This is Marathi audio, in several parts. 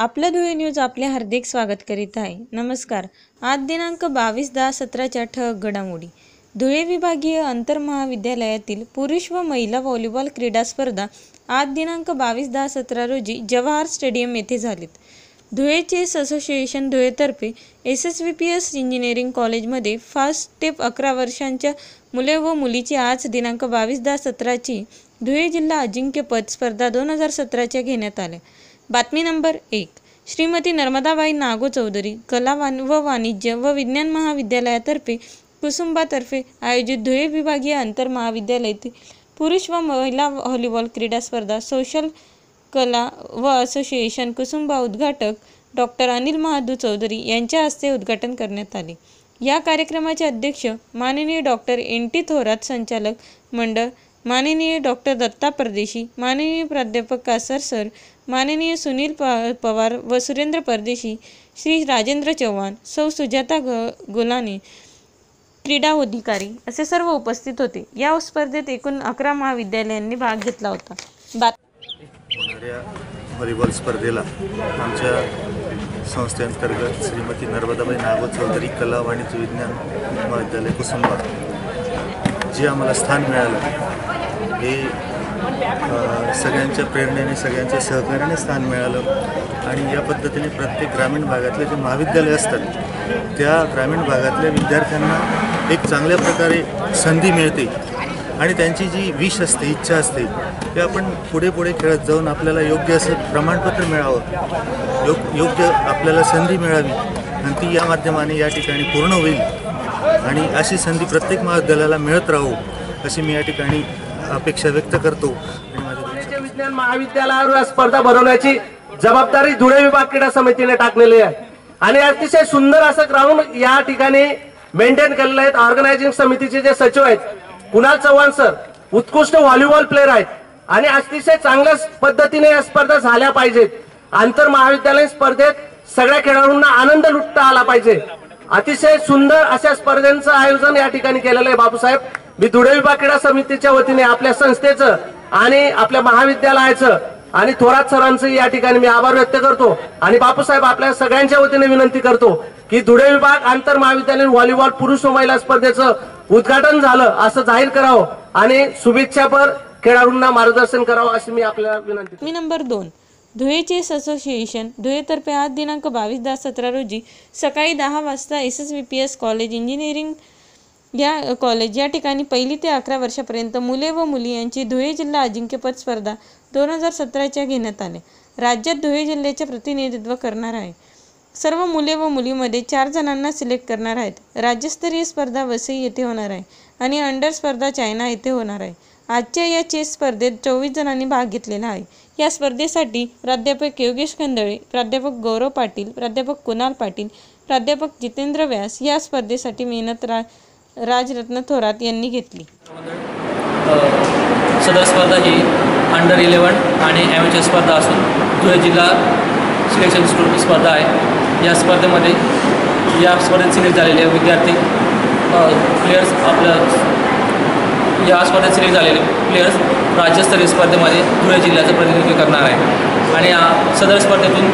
आपलं धुळे न्यूज आपले हार्दिक स्वागत करीत आहे. नमस्कार. आज दिनांक बावीस दहा सतराच्या ठळक घडामोडी. धुळे विभागीय आंतरमहाविद्यालयातील पुरुष व महिला व्हॉलीबॉल क्रीडा स्पर्धा आज दिनांक बावीस दहा सतरा रोजी जवाहर स्टेडियम येथे झालीत. Dhule chess association धुळेतर्फे S S V P S engineering कॉलेजमध्ये फास्ट स्टेप अकरा वर्षांच्या मुले व मुलीची आज दिनांक बावीस दहा सतराची धुळे जिल्हा अजिंक्यपद स्पर्धा दोन हजार सतराच्या घेण्यात आल्या. बातमी नंबर एक. श्रीमती नर्मदाबाई नागो चौधरी कला वाण व वाणिज्य व विज्ञान महाविद्यालयातर्फे कुसुंबातर्फे आयोजित धुळे विभागीय आंतर महाविद्यालयातील पुरुष व महिला व्हॉलीबॉल क्रीडा स्पर्धा सोशल कला व असोसिएशन कुसुंबा उद्घाटक डॉक्टर अनिल महादू चौधरी यांच्या हस्ते उद्घाटन करण्यात आले. या कार्यक्रमाचे अध्यक्ष माननीय डॉक्टर एन टी थोरात संचालक मंडळ माननीय डॉक्टर दत्ता परदेशी माननीय प्राध्यापक कासर सर माननीय सुनील प पवार व सुरेंद्र परदेशी श्री राजेंद्र चव्हाण सौ सुजाता ग गुलाने क्रीडा अधिकारी असे सर्व उपस्थित होते. या स्पर्धेत एकूण अकरा महाविद्यालयांनी भाग घेतला होता. बात व्हॉलीबॉल स्पर्धेला आमच्या संस्थेअंतर्गत श्रीमती नर्मदाबाई नागो चौधरी कला वाणिज्य विज्ञान महाविद्यालय कुसुंबा जे आम्हाला स्थान मिळालं हे सगळ्यांच्या प्रेरणेने सगळ्यांच्या सहकार्याने स्थान मिळालं. आणि या पद्धतीने प्रत्येक ग्रामीण भागातले जे महाविद्यालय असतात त्या ग्रामीण भागातल्या विद्यार्थ्यांना एक चांगल्या प्रकारे संधी मिळते. आणि त्यांची जी विश असते इच्छा असते ते आपण पुढे पुढे खेळत जाऊन आपल्याला योग्य असं प्रमाणपत्र मिळावं. योग योग्य आपल्याला संधी मिळावी. आणि ती या माध्यमाने या ठिकाणी पूर्ण होईल. आणि अशी संधी प्रत्येक महाविद्यालयाला मिळत राहू अशी मी या ठिकाणी अपेक्षा व्यक्त करतो. विज्ञान महाविद्यालयावर स्पर्धा भरवण्याची जबाबदारी धुळे विभाग क्रीडा समितीने टाकलेली आहे. आणि अतिशय सुंदर असं ग्राउंड या ठिकाणी मेंटेन केलेलं आहे. ऑर्गनायझिंग समितीचे जे सचिव आहेत कुणाल चव्हाण सर उत्कृष्ट व्हॉलीबॉल प्लेअर आहेत. आणि अतिशय चांगल्या पद्धतीने या स्पर्धा झाल्या पाहिजेत. आंतर महाविद्यालयीन स्पर्धेत सगळ्या खेळाडूंना आनंद लुटता आला पाहिजे. अतिशय सुंदर अशा स्पर्धेचं आयोजन या ठिकाणी केलेलं आहे बापूसाहेब मी धुळे विभाग क्रीडा समितीच्या वतीने आपल्या संस्थेचं आणि आपल्या महाविद्यालयाचं आणि थोरात सरांचं या ठिकाणी मी आभार व्यक्त करतो. आणि बापूसाहेब आपल्या सगळ्यांच्या वतीने विनंती करतो की धुळे विभाग आंतर महाविद्यालयीन व्हॉलीबॉल पुरुष व महिला स्पर्धेचं उद्घाटन झालं असं जाहीर करावं आणि शुभेच्छापर खेळाडूंना मार्गदर्शन करावं अशी मी आपल्याला विनंती मी नंबर दोन. धुळे चेस असोसिएशन धुळेतर्फे आज दिनांक बावीस दहा सतरा रोजी सकाळी दहा वाजता S S V P S college engineering या कॉलेज या ठिकाणी पहिली ते अकरा वर्षापर्यंत मुले व मुली यांची धुळे जिल्हा अजिंक्यपद स्पर्धा दोन हजार सतराच्या घेण्यात आल्या राज्यात धुळे जिल्ह्याचे प्रतिनिधित्व करणार आहे. सर्व मुले व मुलीमध्ये चार जणांना सिलेक्ट करणार आहेत. राज्यस्तरीय स्पर्धा वसई येथे होणार आहे आणि अंडर स्पर्धा चायना येथे होणार आहे. आजच्या या चेस स्पर्धेत चोवीस जणांनी भाग घेतलेला आहे. या स्पर्धेसाठी प्राध्यापक योगेश खंदळे प्राध्यापक गौरव पाटील प्राध्यापक कुणाल पाटील प्राध्यापक जितेंद्र व्यास या स्पर्धेसाठी मेहनत रा राजरत्न थोरात यांनी घेतली. सदर स्पर्धा ही अंडर इलेवन आणि ॲमेचर स्पर्धा असून धुळे जिल्हा सिलेक्शन स्पर्धा आहे या स्पर्धेमध्ये या स्पर्धेत सिलेक्ट झालेले विद्यार्थी प्लेयर्स आपलं या स्पर्धेत सिलेक्ट झालेले प्लेयर्स राज्यस्तरीय स्पर्धेमध्ये धुळे जिल्ह्याचं प्रतिनिधित्व करणार आहे. आणि या सदर स्पर्धेतून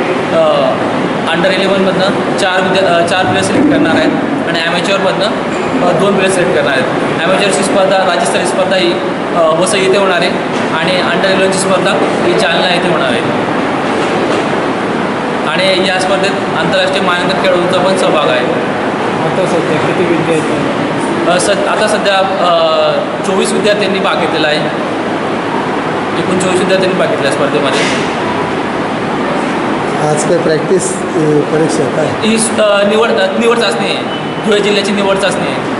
अंडर इलेवनमधनं चार विद्या चार प्लेयर सिलेक्ट करणार आहेत. आणि ॲमेच्युअरमधनं अ, दोन प्लेयर सिलेक्ट करणार आहेत. ॲमेच्युअरची स्पर्धा राज्यस्तरीय स्पर्धा ही वसई येथे होणार आहे. आणि अंडर इलेवनची स्पर्धा ही जालना येथे होणार आहे. आणि या स्पर्धेत आंतरराष्ट्रीय मानांकन खेळाडूंचा पण सहभाग आहे. आता सध्या किती विद्यार्थी सद आता सध्या चोवीस विद्यार्थ्यांनी भाग घेतलेला आहे. एकूण चोवीस विद्यार्थ्यांनी भाग घेतला स्पर्धेमध्ये. आज काय प्रॅक्टिस परीक्षा काय? ही निवड निवड चाचणी आहे. धुळे जिल्ह्याची निवड चाचणी आहे.